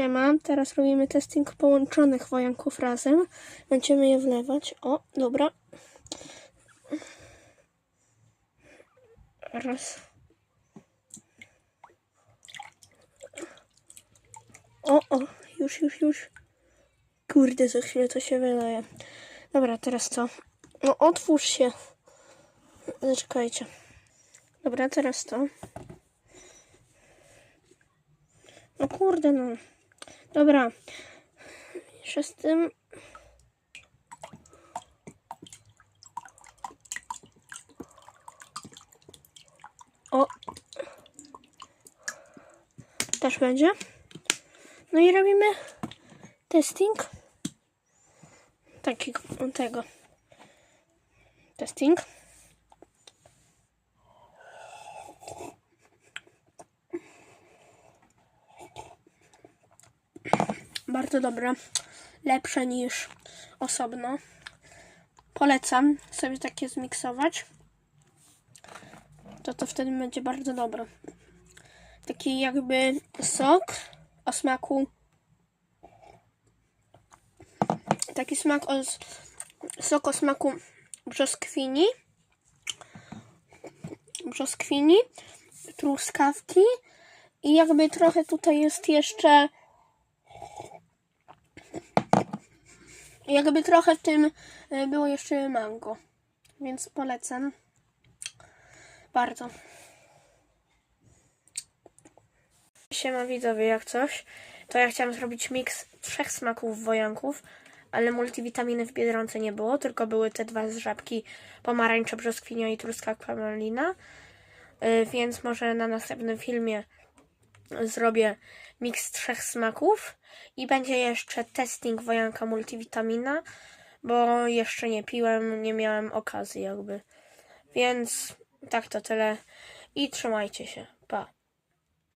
Siema, teraz robimy testing połączonych wojanków razem. Będziemy je wlewać. O, dobra. Raz. O, o, już, już, już. Kurde, za chwilę to się wyleje. Dobra, teraz co? No, otwórz się. Zaczekajcie. Dobra, teraz to. No kurde, no. Dobra. Jeszcze z tym. O. Też będzie. No i robimy testing. Takiego, tego. Testing. Bardzo dobre. Lepsze niż osobno. Polecam sobie takie zmiksować. To to wtedy będzie bardzo dobre. Taki jakby sok o smaku. Taki smak o sok o smaku brzoskwini. Brzoskwini, truskawki i jakby trochę tutaj jest jeszcze jakby trochę w tym y, było jeszcze mango. Więc polecam. Bardzo. Siema widzowie, jak coś, to ja chciałam zrobić miks trzech smaków wojanków, ale multivitaminy w Biedronce nie było, tylko były te dwa z żabki pomarańcza, brzoskwinia i truskawka malina. Y, Więc może na następnym filmie zrobię miks trzech smaków i będzie jeszcze testing wojanka multivitamina, bo jeszcze nie piłem, nie miałem okazji jakby. Więc tak to tyle i trzymajcie się. Pa.